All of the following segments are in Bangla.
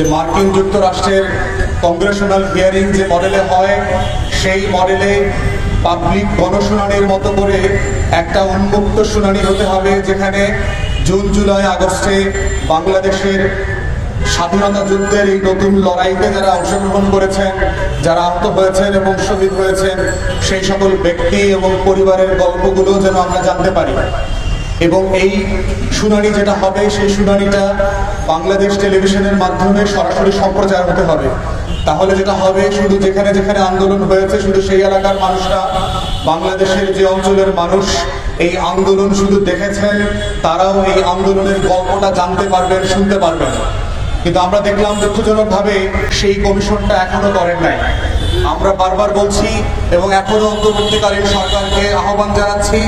যে মার্কিন যুক্তরাষ্ট্রের কংগ্রেশনাল হিয়ারিং যে মডেলে হয়, সেই মডেলে পাবলিক গণশুনানির মতো করে একটা উন্মুক্ত শুনানি হতে হবে, যেখানে জুন, জুলাই, আগস্টে বাংলাদেশের স্বাধীনতা যুদ্ধের এই নতুন লড়াইতে যারা অংশগ্রহণ করেছেন, যারা আহত হয়েছেন এবং শহীদ হয়েছেন, সেই সকল ব্যক্তি এবং পরিবারের গল্পগুলো যেন আমরা জানতে পারি। এবং এই শুনানি যেটা হবে, সেই শুনানিটা বাংলাদেশ টেলিভিশনের মাধ্যমে সরাসরি সম্প্রচার হতে হবে। তাহলে যেটা হবে, শুধু যেখানে যেখানে আন্দোলন হয়েছে, শুধু সেই এলাকার মানুষরা, বাংলাদেশের যে অঞ্চলের মানুষ এই আন্দোলন শুধু দেখেছেন, তারাও এই আন্দোলনের গল্পটা জানতে পারবেন, শুনতে পারবেন। কিন্তু আমরা দেখলাম দুঃখজনকভাবে সেই কমিশনটা এখনও করেন নাই। আমরা বারবার বলছি এবং এখনও অন্তর্বর্তীকালীন সরকারকে আহ্বান জানাচ্ছি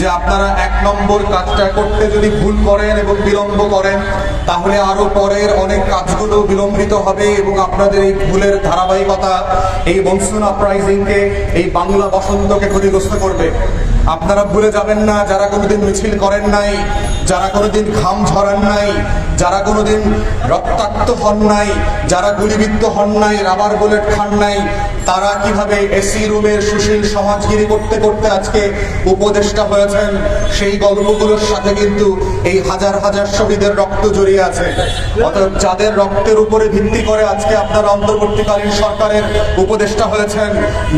যে আপনারা এক নম্বর কাজটা করতে যদি ভুল করেন এবং বিলম্ব করেন, তাহলে আরও পরের অনেক কাজগুলো বিলম্বিত হবে এবং আপনাদের এই ভুলের ধারাবাহিকতা, এই মনসুন আপরাইজিংকে এই বাংলা বসন্তকে ক্ষতিগ্রস্ত করবে। আপনারা ভুলে যাবেন না, যারা কোনোদিন মিছিল করেন নাই, যারা কোনোদিন ঘাম ঝরান নাই, যারা কোনোদিন রক্তাক্ত হন নাই, যারা গুলিবিদ্ধ হন নাই, রাবার বুলেট খান নাই, তারা কীভাবে এসি রুমের সুশীল সমাজগিরি করতে করতে আজকে উপদেষ্টা হয়েছেন, সেই গল্পগুলোর সাথে কিন্তু এই হাজার হাজার শহীদের রক্ত জড়িয়ে আছে। অতএব যাদের রক্তের উপরে ভিত্তি করে আজকে আপনারা অন্তর্বর্তীকালীন সরকারের উপদেষ্টা হয়েছেন,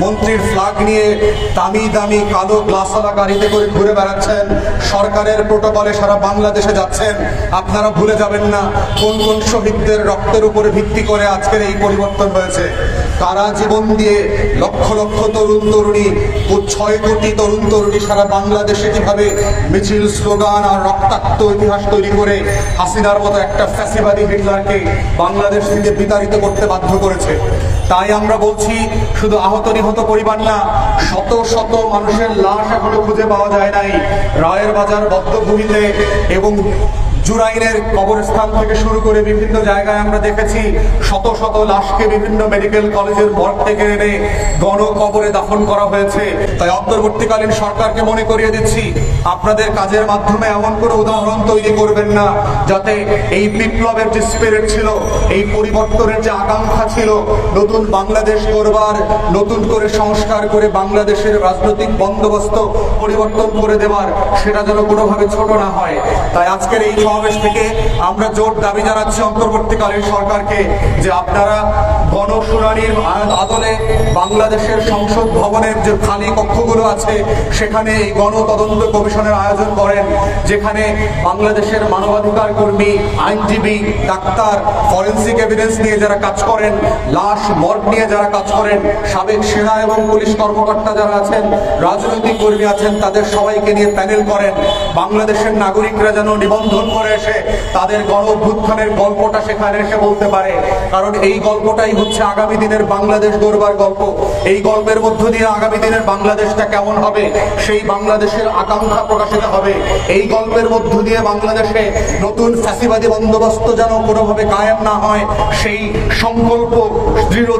মন্ত্রীর ফ্লাগ নিয়ে দামি দামি কালো গ্লাসওয়ালা গাড়িতে করে ঘুরে বেড়াচ্ছেন। সরকারের প্রোটোকলে সারা বাংলাদেশে যাচ্ছেন। আপনারা ভুলে যাবেন না কোন কোন শহীদদের রক্তের উপরে ভিত্তি করে আজকের এই পরিবর্তন হয়েছে। কারা জীবন দিয়ে লক্ষ লক্ষ তরুণ তরুণী ও ছয় কোটি তরুণ তরুণী সারা বাংলাদেশে কীভাবে মিছিল, স্লোগান আর রক্তাক্ত ইতিহাস তৈরি করে হাসিনার মতো একটা ফ্যাসিবাদী হিটলারকে বাংলাদেশ থেকে বিতাড়িত করতে বাধ্য করেছে। তাই আমরা বলছি, শুধু আহত নিহত পরিবার না, শত শত মানুষের লাশ এখনও খুঁজে পাওয়া যায় নাই। রায়ের বাজার বদ্ধভূমিতে এবং জুরাইনের কবরস্থান থেকে শুরু করে বিভিন্ন জায়গায় আমরা দেখেছি শত শত লাশকে বিভিন্ন মেডিকেল কলেজের মর্গ থেকে এনে গণ কবরে দাফন করা হয়েছে। তাই অন্তর্বর্তীকালীন সরকারকে মনে করিয়ে দিচ্ছি, আপনাদের কাজের মাধ্যমে এমন কোনো উদাহরণ তৈরি করবেন না, যাতে এই বিপ্লবের যে স্পিরিট ছিল, এই পরিবর্তনের যে আকাঙ্ক্ষা ছিল, নতুন বাংলাদেশ করবার নতুন করে সংস্কার করে বাংলাদেশের রাজনৈতিক বন্দোবস্ত পরিবর্তন করে দেওয়ার, সেটা যেন কোনোভাবে ছোট না হয়। তাই আজকের এই সমাবেশ থেকে আমরা জোর দাবি জানাচ্ছি অন্তর্বর্তীকালীন সরকারকে যে আপনারা গণশুনানির আদলে বাংলাদেশের সংসদ ভবনের যে খালি কক্ষগুলো আছে, সেখানে এই গণতদন্ত কমিশনের আয়োজন করেন, যেখানে বাংলাদেশের মানবাধিকার কর্মী, আইনজীবী, ডাক্তার, ফরেন্সিক এভিডেন্স নিয়ে যারা কাজ করেন, লাশ, মর্গ নিয়ে যারা কাজ করেন, সাবেক সেনা এবং পুলিশ কর্মকর্তা যারা আছেন, রাজনৈতিক কর্মী আছেন, তাদের সবাইকে নিয়ে প্যানেল করেন। বাংলাদেশের নাগরিকরা যেন নিবন্ধন করে এসে তাদের গণ অভ্যুত্থানের গল্পটা সেখানে এসে বলতে পারে। কারণ এই গল্পটাই হচ্ছে আগামী দিনের বাংলাদেশ গড়বার গল্প। এই গল্পের মধ্য দিয়ে আগামী দিনের বাংলাদেশটা কেমন হবে, সেই বাংলাদেশের আকাঙ্ক্ষা প্রকাশিত হবে। এই গল্পের মধ্য দিয়ে বাংলাদেশে নতুন ফ্যাসিবাদী বন্দোবস্ত যেন কোনোভাবে কায়েম না হয়, সেই সংকল্প দৃঢ়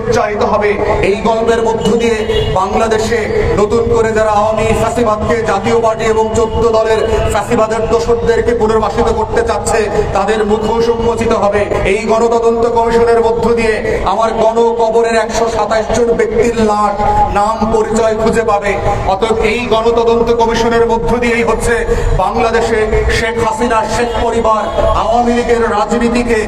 উচ্চারিত হবে। এই গল্পের মধ্য দিয়ে বাংলাদেশে নতুন করে যারা আওয়ামী ফ্যাসিবাদকে জাতীয় পার্টি এবং চোদ্দ দলের ফ্যাসিবাদের দোষরদেরকে পুনর্বাসিত করতে চাচ্ছে, তাদের মুখ উন্মোচিত হবে। এই গণতদন্ত কমিশনের মধ্য দিয়ে আমার গণকবরের একশো সাতাশ জন ব্যক্তির লাশ নাম পরিচয় খুঁজে পাবে। অতএব এই গণতদন্ত কমিশনের মধ্য দিয়েই হচ্ছে বাংলাদেশে শেখ হাসিনা শেখ পরিবার আওয়ামী লীগের রাজনীতিকে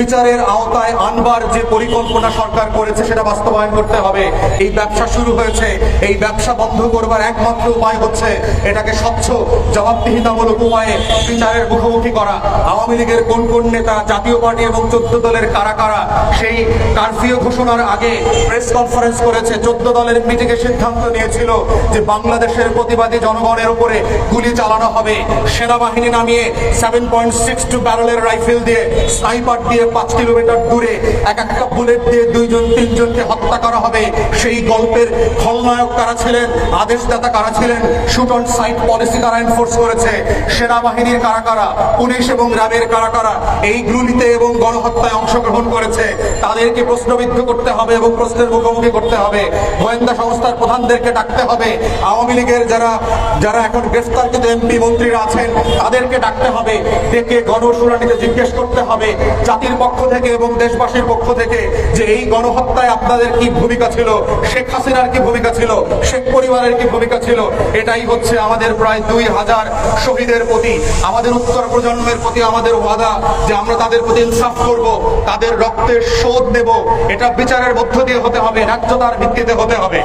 বিচারের আওতায় আনবার যে পরিকল্পনা সরকার করেছে, সেটা বাস্তবায়ন করতে হবে। এই ব্যবসা শুরু হয়েছে। এই ব্যবসা বন্ধ করবার একমাত্র উপায় হচ্ছে এটাকে স্বচ্ছ, জবাবদিহিতামূলক উপায়ে বিচারের মুখোমুখি করা। আওয়ামী লীগের কোন কোন নেতা, জাতীয় পার্টি এবং চোদ্দ দলের কারা কারা, সেই কারফিউ ঘোষণার আগে প্রেস কনফারেন্স করেছে। চোদ্দ দলের মিটিংয়ে সিদ্ধান্ত নিয়েছিল যে বাংলাদেশের প্রতিবাদী জনগণের উপরে গুলি চালানো হবে। সেনাবাহিনী নামিয়ে সেভেন পয়েন্ট সিক্স টু ব্যারেলের রাইফেল দিয়ে স্নাইপার দিয়ে পাঁচ কিলোমিটার দূরে এক একটা বুলেট দিয়ে দুইজন, তিনজনকে হত্যা করা হবে। সেই গল্পের খলনায়ক কারা ছিলেন? আদেশদাতা কারা ছিলেন? শুট অন সাইট পলিসি কারা এনফোর্স করেছে। সেনাবাহিনীর কারা কারা? পুলিশ এবং গ্রামের কারা কারা? এই গুলিতে এবং গণহত্যায় অংশগ্রহণ করেছে। তাদেরকে প্রশ্নবিদ্ধ করতে হবে এবং প্রশ্নের মুখোমুখি করতে হবে। গোয়েন্দা সংস্থার প্রধানদেরকে ডাকতে হবে। আওয়ামী লীগের যারা যারা এখন গ্রেফতারকৃত এমপি মন্ত্রীরা আছেন, তাদেরকে ডাকতে হবে। ডেকে গণশুনানিতে জিজ্ঞেস করতে হবে। জাতির পক্ষ থেকে এবং দেশবাসীর পক্ষ থেকে যে এই গণহত্যায় আপনাদের কি ভূমিকা ছিল, শেখ হাসিনার কি ভূমিকা ছিল, শেখ পরিবারের কি ভূমিকা ছিল, এটাই হচ্ছে আমাদের প্রায় দুই হাজার শহীদের প্রতি, আমাদের উত্তর প্রজন্মের প্রতি আমাদের ওয়াদা যে আমরা তাদের প্রতি ইনসাফ করব, তাদের রক্তের শোধ নেব, এটা বিচারের মধ্য দিয়ে হতে হবে, ন্যায্যতার ভিত্তিতে হতে হবে।